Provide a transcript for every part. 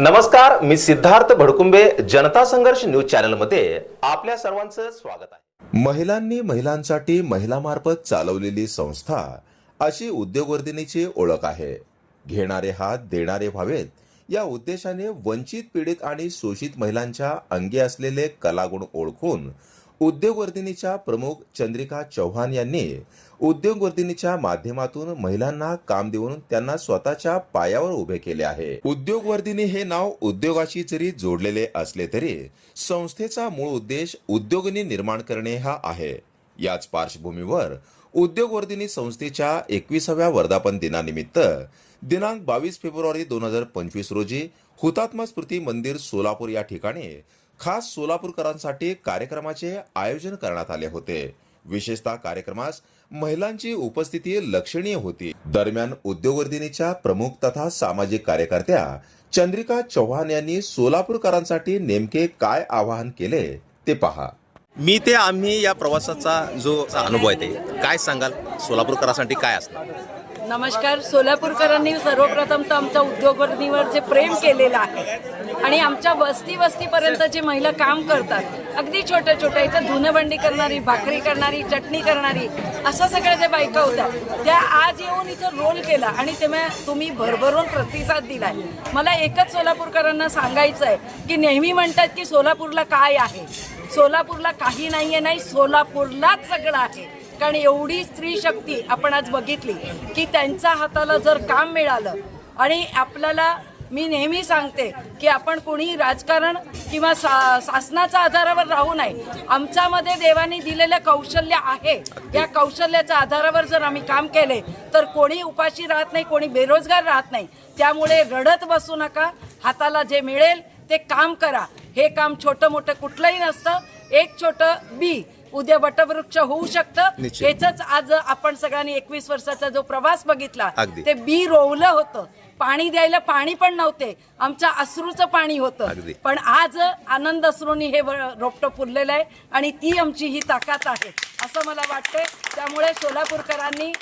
नमस्कार मी सिद्धार्थ भडकुंबे जनता संघर्ष न्यूज चॅनलमध्ये आपल्या सर्वांचं स्वागत आहे. महिलांनी महिलांसाठी महिलामार्फत चालवलेली संस्था अशी उद्योगवर्धिनीची ओळख आहे. घेणारे हात देणारे व्हावेत या उद्देशाने वंचित पीडित आणि शोषित महिलांच्या अंगी असलेले कलागुण ओळखून उद्योगवर्धिनीच्या प्रमुख चंद्रिका चव्हाण यांनी उद्योगवर्धिनीच्या माध्यमातून महिलांना काम देऊन त्यांना स्वतःच्या पायावर उभे केले आहे. उद्योगवर्धिनी हे नाव उद्योगाशी जरी जोडलेले असले तरी संस्थेचा मूळ उद्देश उद्योगनी निर्माण करणे हा आहे. याच पार्श्वभूमीवर उद्योगवर्धिनी संस्थेच्या एकविसाव्या वर्धापन दिनानिमित्त दिनांक बावीस फेब्रुवारी दोन हजार पंचवीस रोजी हुतात्मा स्मृती मंदिर सोलापूर या ठिकाणी खास सोलापूरकरांसाठी कार्यक्रमाचे आयोजन करण्यात आले होते. विशेषतः कार्यक्रमास महिलांची उपस्थिती लक्षणीय होती. दरम्यान उद्योगवर्धिनीच्या प्रमुख तथा सामाजिक कार्यकर्त्या चंद्रिका चव्हाण यांनी सोलापूरकरांसाठी नेमके काय आवाहन केले ते पहा. मी ते आम्ही या प्रवासाचा जो अनुभव आहे ते. काय सांगाल? सोलापूरकरांसाठी काय असणार? नमस्कार. सोलापूरकरांनी सर्वप्रथम तर आमच्या उद्योगवर्धीवर जे प्रेम केलेलं आहे आणि आमच्या वस्ती वस्तीपर्यंत जे महिला काम करतात अगदी छोट्या छोट्या इथं धुनबंडी करणारी भाकरी करणारी चटणी करणारी असं सगळ्या ज्या बायका होत्या त्या आज येऊन इथं रोल केला आणि तेव्हा तुम्ही भरभरून प्रतिसाद दिलाय. मला एकच सोलापूरकरांना सांगायचं आहे की नेहमी म्हणतात की सोलापूरला काय आहे? सोलापूरला काही नाही आहे नाही सोलापूरलाच सगळं आहे. कारण एवढी स्त्री शक्ती आपण आज बघितली की त्यांच्या हाताला जर काम मिळालं आणि आपल्याला मी नेहमी सांगते की आपण कोणी राजकारण किंवा सा शासनाच्या आधारावर राहू नये. आमच्यामध्ये देवानी दिलेलं कौशल्य आहे. या कौशल्याच्या आधारावर जर आम्ही काम केले तर कोणी उपाशी राहत नाही कोणी बेरोजगार राहत नाही. त्यामुळे रडत बसू नका. हाताला जे मिळेल ते काम करा. हे काम छोटं मोठं कुठलंही नसतं. एक छोटं बी उद्या वटवृक्ष होऊ शकतं. हेच आज आपण सगळ्यांनी एकवीस वर्षाचा जो प्रवास बघितला. ते बी रोवलं होतं. पाणी द्यायला पाणी पण नव्हते. आमच्या अश्रूचं पाणी. होतं. पण आज आनंद अश्रूनी हे रोपटं फुललेलं आहे आणि ती आमची ही ताकद आहे. असं मला वाटतंय. त्यामुळे सोलापूरकरांनी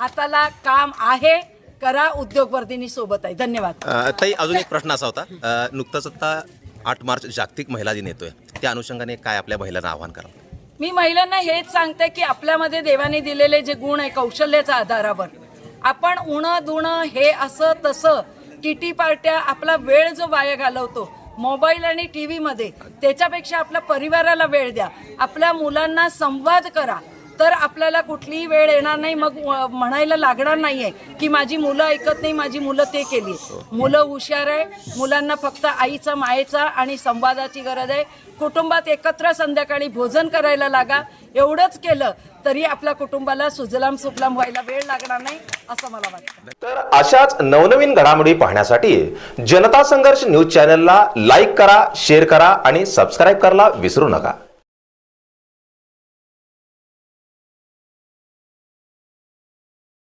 हाताला काम आहे. करा उद्योगवर्धिनी सोबत आहे. धन्यवाद. ताई अजून एक प्रश्न असा होता. नुकताच आता आठ मार्च जागतिक महिला दिन येतोय. त्या अनुषंगाने काय आपल्या महिलांना आव्हान करा मी महिलांना हेच सांगते की आपल्यामध्ये देवाने दिलेले जे गुण आहे कौशल्याच्या आधारावर आपण उणं दुणं हे असं तसं किटी पार्ट्या आपला वेळ जो वाया घालवतो मोबाईल आणि टी व्हीमध्ये त्याच्यापेक्षा आपल्या परिवाराला वेळ द्या. आपल्या मुलांना संवाद करा. तर आपल्याला कुठलीही वेळ येणार नाही. मग म्हणायला लागणार नाहीये की माझी मुलं ऐकत नाही माझी मुलं ते केली. मुलं हुशार आहे. मुलांना फक्त आईचा मायेचा आणि संवादाची गरज आहे. कुटुंबात एकत्र संध्याकाळी भोजन करायला लागा. एवढंच केलं तरी आपल्या कुटुंबाला सुजलाम सुफलाम व्हायला वेळ लागणार नाही असं मला वाटतं. तर अशाच नवनवीन घडामोडी पाहण्यासाठी जनता संघर्ष न्यूज चॅनलला लाईक करा शेअर करा आणि सबस्क्राईब करायला विसरू नका.